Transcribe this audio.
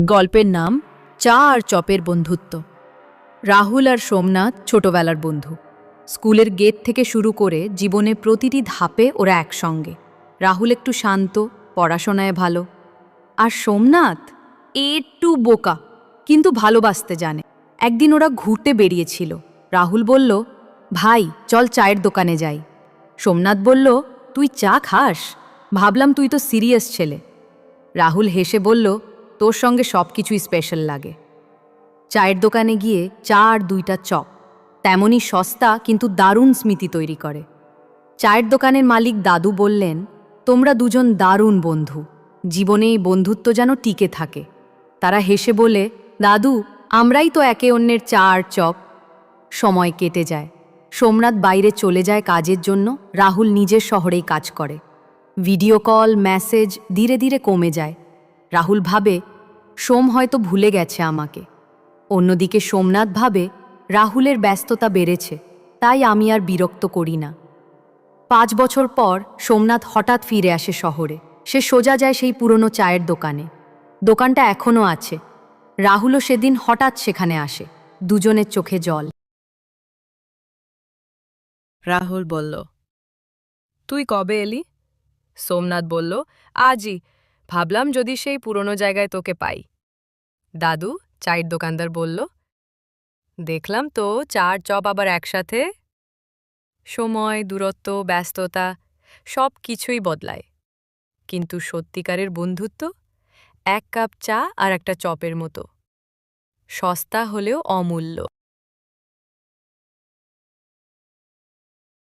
গল্পের নাম চা আর চপের বন্ধুত্ব। রাহুল আর সোমনাথ ছোটবেলার বন্ধু। স্কুলের গেট থেকে শুরু করে জীবনে প্রতিটি ধাপে ওরা একসঙ্গে। রাহুল একটু শান্ত, পড়াশোনায় ভালো। আর সোমনাথ একটু বোকা, কিন্তু ভালোবাসতে জানে। একদিন ওরা ঘুরতে বেরিয়েছিল। রাহুল বলল, ভাই, চল চায়ের দোকানে যাই। সোমনাথ বলল, তুই চা খাস? ভাবলাম তুই তো সিরিয়াস ছেলে। রাহুল হেসে বলল তোর সঙ্গে সব কিছুই স্পেশাল লাগে। চায়ের দোকানে গিয়ে চা আর দুইটা চপ। তেমনই সস্তা কিন্তু দারুণ স্মৃতি তৈরি করে। চায়ের দোকানের মালিক দাদু বললেন, তোমরা দুজন দারুণ বন্ধু। জীবনে এই বন্ধুত্ব যেন টিকে থাকে। তারা হেসে বলে, দাদু, আমরাই তো একে অন্যের চা আর চপ। সময় কেটে যায়। সোমনাথ বাইরে চলে যায় কাজের জন্য। রাহুল নিজের শহরেই কাজ করে। ভিডিও কল, মেসেজ ধীরে ধীরে কমে যায়। রাহুল ভাবে সোম হয়তো ভুলে গেছে আমাকে। অন্যদিকে সোমনাথ ভাবে, রাহুলের ব্যস্ততা বেড়েছে, তাই আমি আর বিরক্ত করি না। পাঁচ বছর পর সোমনাথ হঠাৎ ফিরে আসে শহরে। সে সোজা যায় সেই পুরনো চায়ের দোকানে। দোকানটা এখনও আছে। রাহুলও সেদিন হঠাৎ সেখানে আসে। দুজনের চোখে জল। রাহুল বলল, তুই কবে এলি? সোমনাথ বলল, আজই। ভাবলাম যদি সেই পুরনো জায়গায় তোকে পাই। দাদু, চায়ের দোকানদার বলল, দেখলাম তো, চার চপ আবার একসাথে। সময়, দূরত্ব, ব্যস্ততা, সব কিছুই বদলায়। কিন্তু সত্যিকারের বন্ধুত্ব, এক কাপ চা আর একটা চপের মতো। সস্তা হলেও অমূল্য।